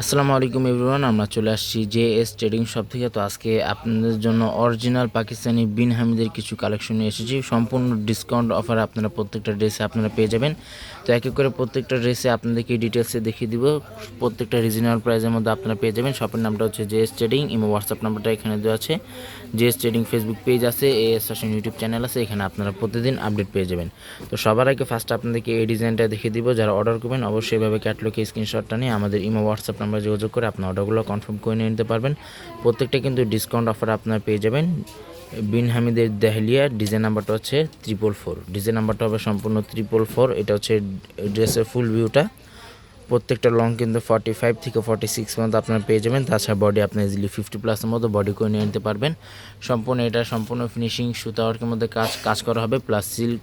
আসসালামু আলাইকুম এভরিওয়ান, আমরা চলে আসছি জে এস ট্রেডিং শপ থেকে। তো আজকে আপনাদের জন্য অরিজিনাল পাকিস্তানি বিন হামিদের কিছু কালেকশন নিয়ে এসেছি। সম্পূর্ণ ডিসকাউন্ট অফার আপনারা প্রত্যেকটা ড্রেসে আপনারা পেয়ে যাবেন। তো এক এক করে প্রত্যেকটা ড্রেসে আপনাদেরকে ডিটেলসে দেখিয়ে দিব। প্রত্যেকটা রিজনাল প্রাইসের মধ্যে আপনারা পেয়ে যাবেন। শপের নামটা হচ্ছে J S trading, Imo WhatsApp নাম্বারটা এখানে দেওয়া আছে। J S trading Facebook page আছে, A S fashion YouTube channel আছে, এখানে আপনারা প্রতিদিন আপডেট পেয়ে যাবেন। তো সবার আগে ফার্স্ট আপনাদেরকে এই ডিজাইনটা দেখিয়ে দিব, যারা অর্ডার করবেন অবশ্যই এভাবে ক্যাটলগে স্ক্রিনশটটা নিয়ে আমাদের ইমো হোয়াটসঅ্যাপ নাম্বার যোগাযোগ করে আপনার অর্ডারগুলো কনফার্ম করে নিয়ে নিতে পারবেন। প্রত্যেকটা কিন্তু ডিসকাউন্ট অফার আপনারা পেয়ে যাবেন। বিন হামিদের দেহলিয়া, ডিজাইন নাম্বারটা হচ্ছে ত্রিপল ফোর ডিজাইন নাম্বারটা হবে সম্পূর্ণ ত্রিপল ফোর এটা হচ্ছে ড্রেসের ফুল ভিউটা প্রত্যেকটা লং কিন্তু ফর্টি ফাইভ থেকে ফর্টি সিক্স পর্যন্ত আপনারা পেয়ে যাবেন। তাছাড়া বডি আপনি ইজিলি ফিফটি প্লাসের মতো বডি করে নিয়ে নিতে পারবেন। সম্পূর্ণ এটা সম্পূর্ণ ফিনিশিং সুতা ওয়ার্কের মধ্যে কাজ কাজ করা হবে। প্লাস সিল্ক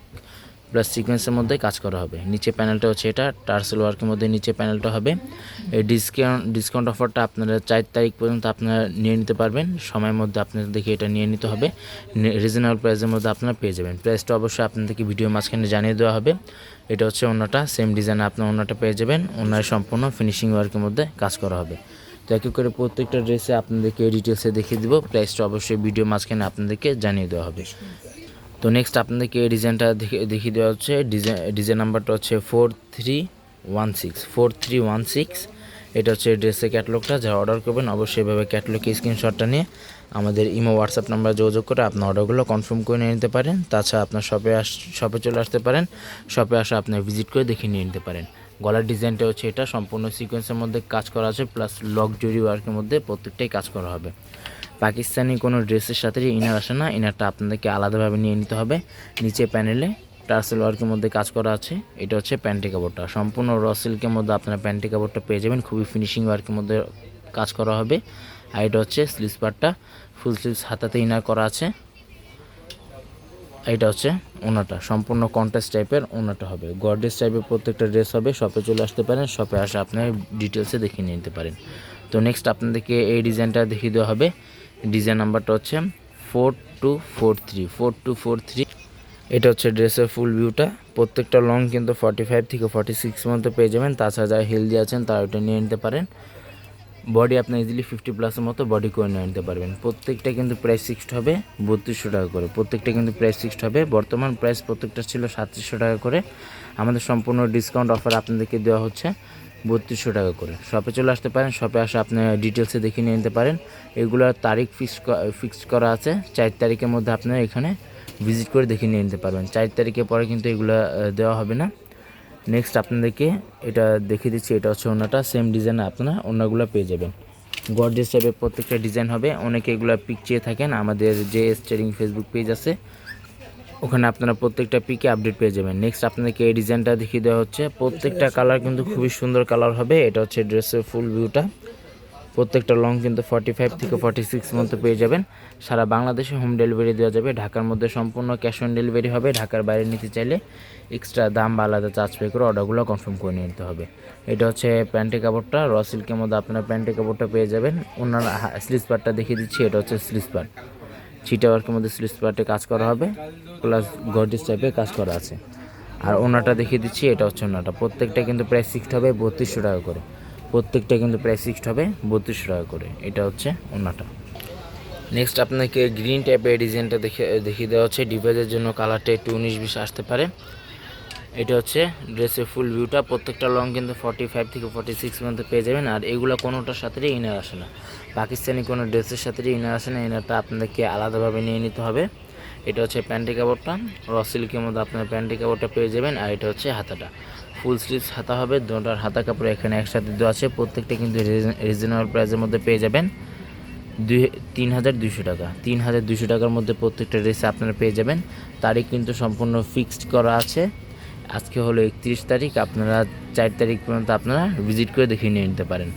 প্লাস সিকোয়েন্সের মধ্যে কাজ করা হবে। নিচে প্যানেলটা হচ্ছে এটা টার্সেল ওয়ার্কের মধ্যে নিচে প্যানেলটা হবে। এই ডিসকাউন্ট ডিসকাউন্ট অফারটা আপনারা চার তারিখ পর্যন্ত আপনারা নিয়ে নিতে পারবেন। সময়ের মধ্যে আপনাদের দেখে এটা নিয়ে নিতে হবে। রিজনেবল প্রাইসের মধ্যে আপনারা পেয়ে যাবেন। প্রাইসটা অবশ্যই আপনাদেরকে ভিডিও মাঝখানে জানিয়ে দেওয়া হবে। এটা হচ্ছে অন্যটা সেম ডিজাইনে আপনার অন্যটা পেয়ে যাবেন। অন্যায় সম্পূর্ণ ফিনিশিং ওয়ার্কের মধ্যে কাজ করা হবে। তো এক করে প্রত্যেকটা ড্রেসে আপনাদেরকে ডিটেলসে দেখিয়ে দিব। প্রাইসটা অবশ্যই ভিডিও মাঝখানে আপনাদেরকে জানিয়ে দেওয়া হবে। তো নেক্সট আপনাদেরকে ডিজাইনটা দেখে, দেখিয়ে দেওয়া হচ্ছে। ডিজাইন ডিজাইন নাম্বারটা হচ্ছে four three one six four three one six এটা হচ্ছে ড্রেসের ক্যাটলগটা যারা অর্ডার করবেন অবশ্যই এভাবে ক্যাটলগে স্ক্রিনশটটা নিয়ে আমাদের ইমো হোয়াটসঅ্যাপ নাম্বার যোগাযোগ করে আপনার অর্ডারগুলো কনফার্ম করে নিয়ে নিতে পারেন। তাছাড়া আপনার শপে আস শপে চলে আসতে পারেন। শপে আসা আপনার ভিজিট করে দেখে নিয়ে নিতে পারেন। গলার ডিজাইনটা হচ্ছে এটা। সম্পূর্ণ সিকোয়েন্সের মধ্যে কাজ করা আছে প্লাস লক জরি ওয়ার্কের মধ্যে প্রত্যেকটাই কাজ করা হবে। পাকিস্তানি কোনো ড্রেসের সাথে যে ইনার আসে না, ইনারটা আপনাদেরকে আলাদাভাবে নিয়ে নিতে হবে। নিচে প্যানেলে টার্সেল ওয়ার্কের মধ্যে কাজ করা আছে। এটা হচ্ছে প্যান্টি কাপড়টা। সম্পূর্ণ র সিল্কের মধ্যে আপনারা প্যান্টি কাপড়টা পেয়ে যাবেন। খুবই ফিনিশিং ওয়ার্কের মধ্যে কাজ করা হবে। আর এটা হচ্ছে স্লিভস পার্টটা ফুল স্লিভস হাতাতে ইনার করা আছে। এটা হচ্ছে ওনাটা। সম্পূর্ণ কন্ট্রাস্ট টাইপের ওনাটা হবে। গর্ডেস টাইপের প্রত্যেকটা ড্রেস হবে। শপে চলে আসতে পারেন। শপে আসে আপনার ডিটেলসে দেখিয়ে নিতে পারেন। তো নেক্সট আপনাদেরকে এই ডিজাইনটা দেখিয়ে দেওয়া হবে। ডিজাইন নাম্বারটা হচ্ছে four two four three four two four three এটা হচ্ছে ড্রেসের ফুল ভিউটা প্রত্যেকটা লং কিন্তু ফর্টি ফাইভ থেকে ফর্টি সিক্স মধ্যে পেয়ে যাবেন। তাছাড়া যারা হেলদি আছেন তারা ওটা নিয়ে নিতে পারেন। বডি আপনি ইজিলি ফিফটি প্লাসের মতো বডি করে নিয়ে নিতে পারবেন। প্রত্যেকটা কিন্তু প্রাইস ফিক্সড হবে বত্রিশশো টাকা করে। প্রত্যেকটা কিন্তু প্রাইস ফিক্সড হবে। বর্তমান প্রাইস প্রত্যেকটা ছিল সাতত্রিশশো টাকা করে। আমাদের সম্পূর্ণ ডিসকাউন্ট অফার আপনাদেরকে দেওয়া হচ্ছে। বত্রিশশো টাকা করে। শপে চলে আসতে পারেন শপে আসে আপনি ডিটেলসে দেখে নিয়ে নিতে পারেন। এগুলোর তারিখ ফিক্স ফিক্সড করা আছে। চার তারিখের মধ্যে আপনারা এখানে ভিজিট করে দেখে নিয়ে নিতে পারবেন। চার তারিখের পরে কিন্তু এগুলো দেওয়া হবে না। নেক্সট আপনাদেরকে এটা দেখিয়ে দিচ্ছি, এটা হচ্ছে ওনাটা। সেম ডিজাইনে আপনারা ওনাগুলো পেয়ে যাবেন। গর্জেস টাইপের প্রত্যেকটা ডিজাইন হবে। অনেকে এগুলো পিক চেয়ে থাকেন। আমাদের যে স্টেরিং ফেসবুক পেজ আছে ওখানে আপনারা প্রত্যেকটা পিকে আপডেট পেয়ে যাবেন। নেক্সট আপনাদেরকে এই ডিজাইনটা দেখিয়ে দেওয়া হচ্ছে। প্রত্যেকটা কালার কিন্তু খুবই সুন্দর কালার হবে। এটা হচ্ছে ড্রেসের ফুল ভিউটা প্রত্যেকটা লং কিন্তু ফর্টি ফাইভ থেকে ফর্টি সিক্স মতো পেয়ে যাবেন। সারা বাংলাদেশে হোম ডেলিভারি দেওয়া যাবে। ঢাকার মধ্যে সম্পূর্ণ ক্যাশ অন ডেলিভারি হবে। ঢাকার বাইরে নিতে চাইলে এক্সট্রা দাম বা আলাদা চার্জ পে করে অর্ডারগুলো কনফার্ম করে নিতে হবে। এটা হচ্ছে প্যান্টি কাপড়টা। র সিল্কের মধ্যে আপনারা প্যান্টি কাপড়টা পেয়ে যাবেন। অন্যান্য স্লিস পার্টটা দেখিয়ে দিচ্ছি। এটা হচ্ছে স্লিস পার্ট ছিটা ওয়ার্কের মধ্যে স্লিপ পার্টে কাজ করা হবে প্লাস গর্ডিস টাইপের কাজ করা আছে। আর ওনাটা দেখিয়ে দিচ্ছি, এটা হচ্ছে ওনাটা। প্রত্যেকটা কিন্তু প্রায় সিক্সড হবে, বত্রিশশো টাকা করে। প্রত্যেকটা কিন্তু প্রায় সিক্সড হবে, বত্রিশশো টাকা করে। এটা হচ্ছে ওনাটা। নেক্সট আপনাকে গ্রিন টাইপের ডিজাইনটা দেখে, দেখিয়ে দেওয়া হচ্ছে। ডিভাইসের জন্য কালারটা একটু উনিশ বিশ আসতে পারে। এটা হচ্ছে ড্রেসের ফুল ভিউটা প্রত্যেকটা লং কিন্তু ফর্টি ফাইভ থেকে ফর্টি সিক্স মধ্যে পেয়ে যাবেন। আর এগুলো কোনোটার সাথে ইনার আসে না। পাকিস্তানি কোনো ড্রেসের সাথে ইনার আসে না। ইনারটা আপনাদেরকে আলাদাভাবে নিয়ে নিতে হবে। এটা হচ্ছে প্যান্টি কাপড়টা। র সিল্কের মধ্যে আপনার প্যান্টি কাপড়টা পেয়ে যাবেন। আর এটা হচ্ছে হাতাটা। ফুল স্লিভস হাতা হবে। দুটার হাতা কাপড় এখানে একসাথে দেওয়া আছে। প্রত্যেকটা কিন্তু রিজনেবল প্রাইসের মধ্যে পেয়ে যাবেন। দুই, তিন হাজার দুশো টাকা। তিন হাজার দুশো টাকার মধ্যে প্রত্যেকটা ড্রেসে আপনারা পেয়ে যাবেন। তারিখ কিন্তু সম্পূর্ণ ফিক্সড করা আছে। আজকে হলো একত্রিশ তারিখ, আপনারা চার তারিখ পর্যন্ত আপনারা ভিজিট করে দেখিয়ে নিয়ে নিতে পারেন।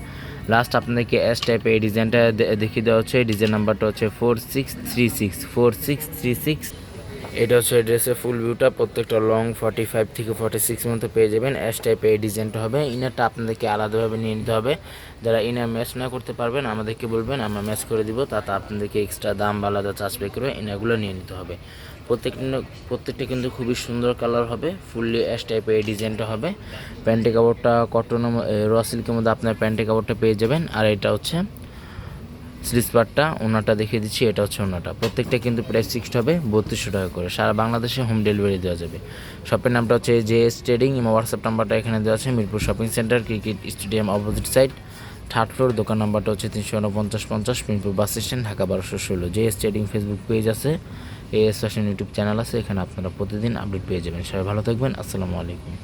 লাস্ট আপনাদেরকে এস টাইপের এই ডিজাইনটা দেখিয়ে দেওয়া হচ্ছে ডিজাইন নাম্বারটা হচ্ছে four six three six four six three six এটা হচ্ছে ড্রেসের ফুল ভিউটা প্রত্যেকটা লং ফর্টি ফাইভ থেকে ফর্টি সিক্স মতো পেয়ে যাবেন। এস টাইপের এই ডিজাইনটা হবে ইনারটা আপনাদেরকে আলাদাভাবে নিয়ে নিতে হবে। যারা ইনার ম্যাচ না করতে পারবেন, আমাদেরকে বলবেন, আমরা ম্যাচ করে দিব, তাতে আপনাদেরকে এক্সট্রা দাম বা আলাদা চার্জ পে করে ইনারগুলো নিয়ে নিতে হবে। প্রত্যেকটা প্রত্যেকটা কিন্তু খুবই সুন্দর কালার হবে ফুললি অ্যাশ টাইপের এই ডিজাইনটা হবে। প্যান্টি কাপড়টা কটন র সিল্কের মধ্যে আপনার প্যান্টি কাপড়টা পেয়ে যাবেন। আর এটা হচ্ছে স্লিজ পার্টটা ওনাটা দেখিয়ে দিচ্ছি, এটা হচ্ছে ওনাটা। প্রত্যেকটা কিন্তু প্রাইস ফিক্সড হবে, বত্রিশশো টাকা করে। সারা বাংলাদেশে হোম ডেলিভারি দেওয়া যাবে। শপের নামটা হচ্ছে জে এস ট্রেডিং এবং হোয়াটসঅ্যাপ নাম্বারটা এখানে দেওয়া আছে, Mirpur shopping centre cricket stadium opposite side third floor দোকান নাম্বারটা হচ্ছে তিনশো উনপঞ্চাশ পঞ্চাশ, মিরপুর বাস স্ট্যান্ড ঢাকা বারোশো ষোলো। J S trading Facebook page আছে। A S fashion YouTube channel আছে, এখানে আপনারা প্রতিদিন আপডেট পেয়ে যাবেন। সবাই ভালো থাকবেন, আসসালামু আলাইকুম।